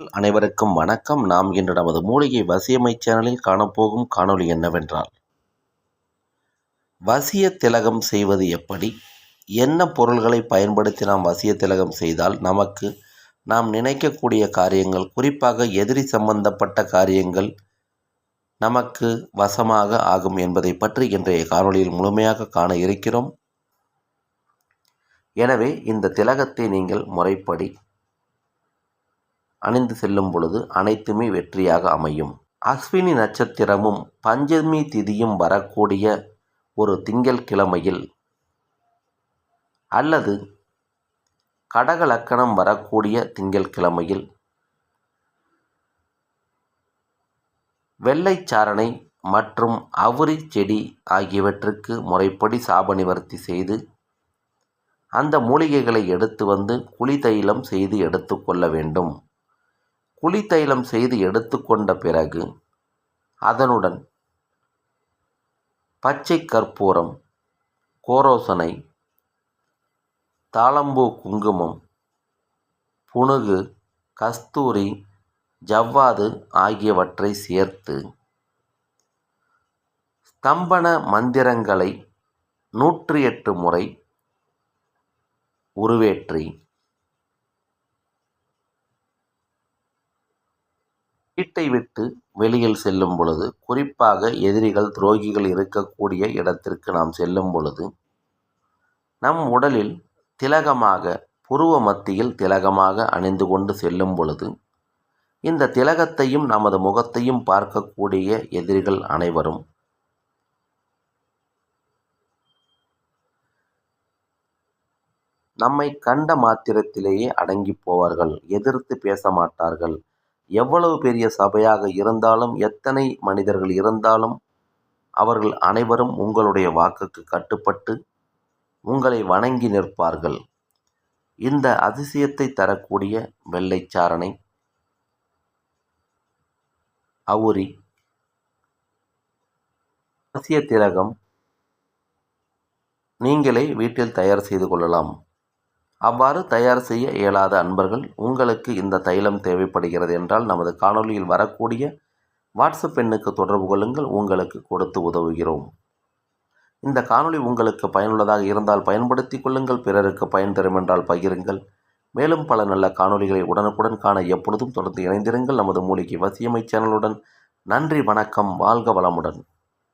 அனைவருக்கும் வணக்கம். நாம் இன்று நமது மூலிகை வசியமை சேனலில் காணப்போகும் காணொளி என்னவென்றால் வசிய திலகம் செய்வது எப்படி? என்ன பொருள்களை பயன்படுத்தி நாம் வசிய திலகம் செய்தால் நமக்கு நாம் நினைக்கக்கூடிய காரியங்கள் குறிப்பாக எதிரி சம்பந்தப்பட்ட காரியங்கள் நமக்கு வசமாக ஆகும் என்பதை பற்றி இன்றைய காணொளியில் முழுமையாக காண இருக்கிறோம். எனவே இந்த திலகத்தை நீங்கள் முறைப்படி அணிந்து செல்லும் பொழுது அனைத்துமே வெற்றியாக அமையும். அஸ்வினி நட்சத்திரமும் பஞ்சமி திதியும் வரக்கூடிய ஒரு திங்கள் கிழமையில் அல்லது கடக லக்கணம் வரக்கூடிய திங்கள் கிழமையில் வெள்ளைச்சாரணை மற்றும் அவுரி செடி ஆகியவற்றுக்கு முறைப்படி சாப நிவர்த்தி செய்து அந்த மூலிகைகளை எடுத்து வந்து குளி தைலம் செய்து எடுத்துக்கொள்ள வேண்டும். குளி தைலம் செய்து எடுத்துக்கொண்ட பிறகு அதனுடன் பச்சை கற்பூரம் கோரோசனை தாளம்பூ குங்குமம் புனுகு கஸ்தூரி ஜவ்வாது ஆகியவற்றை சேர்த்து ஸ்தம்பன மந்திரங்களை நூற்றி எட்டு முறை உருவேற்றி வீட்டை விட்டு வெளியில் செல்லும் பொழுது குறிப்பாக எதிரிகள் துரோகிகள் இருக்கக்கூடிய இடத்திற்கு நாம் செல்லும் பொழுது நம் உடலில் திலகமாக புருவ மத்தியில் திலகமாக அணிந்து கொண்டு செல்லும் பொழுது இந்த திலகத்தையும் நமது முகத்தையும் பார்க்கக்கூடிய எதிரிகள் அனைவரும் நம்மை கண்ட மாத்திரத்திலேயே அடங்கி போவார்கள் எதிர்த்து பேச மாட்டார்கள். எவ்வளவு பெரிய சபையாக இருந்தாலும் எத்தனை மனிதர்கள் இருந்தாலும் அவர்கள் அனைவரும் உங்களுடைய வாக்குக்கு கட்டுப்பட்டு உங்களை வணங்கி நிற்பார்கள். இந்த அதிசயத்தை தரக்கூடிய வெள்ளைச்சாரணை அவுரி அவசிய திலகம் நீங்களே வீட்டில் தயார் செய்து கொள்ளலாம். அவ்வாறு தயார் செய்ய இயலாத அன்பர்கள் உங்களுக்கு இந்த தைலம் தேவைப்படுகிறது என்றால் நமது காணொலியில் வரக்கூடிய வாட்ஸ்அப் எண்ணுக்கு தொடர்பு கொள்ளுங்கள் உங்களுக்கு கொடுத்து உதவுகிறோம். இந்த காணொளி உங்களுக்கு பயனுள்ளதாக இருந்தால் பயன்படுத்தி கொள்ளுங்கள் பிறருக்கு பயன் தரும் என்றால் பகிருங்கள். மேலும் பல நல்ல காணொலிகளை உடனுக்குடன் காண எப்பொழுதும் தொடர்ந்து இணைந்திருங்கள். நமது மூலிகை வசியமை சேனலுடன் நன்றி வணக்கம் வாழ்க வளமுடன்.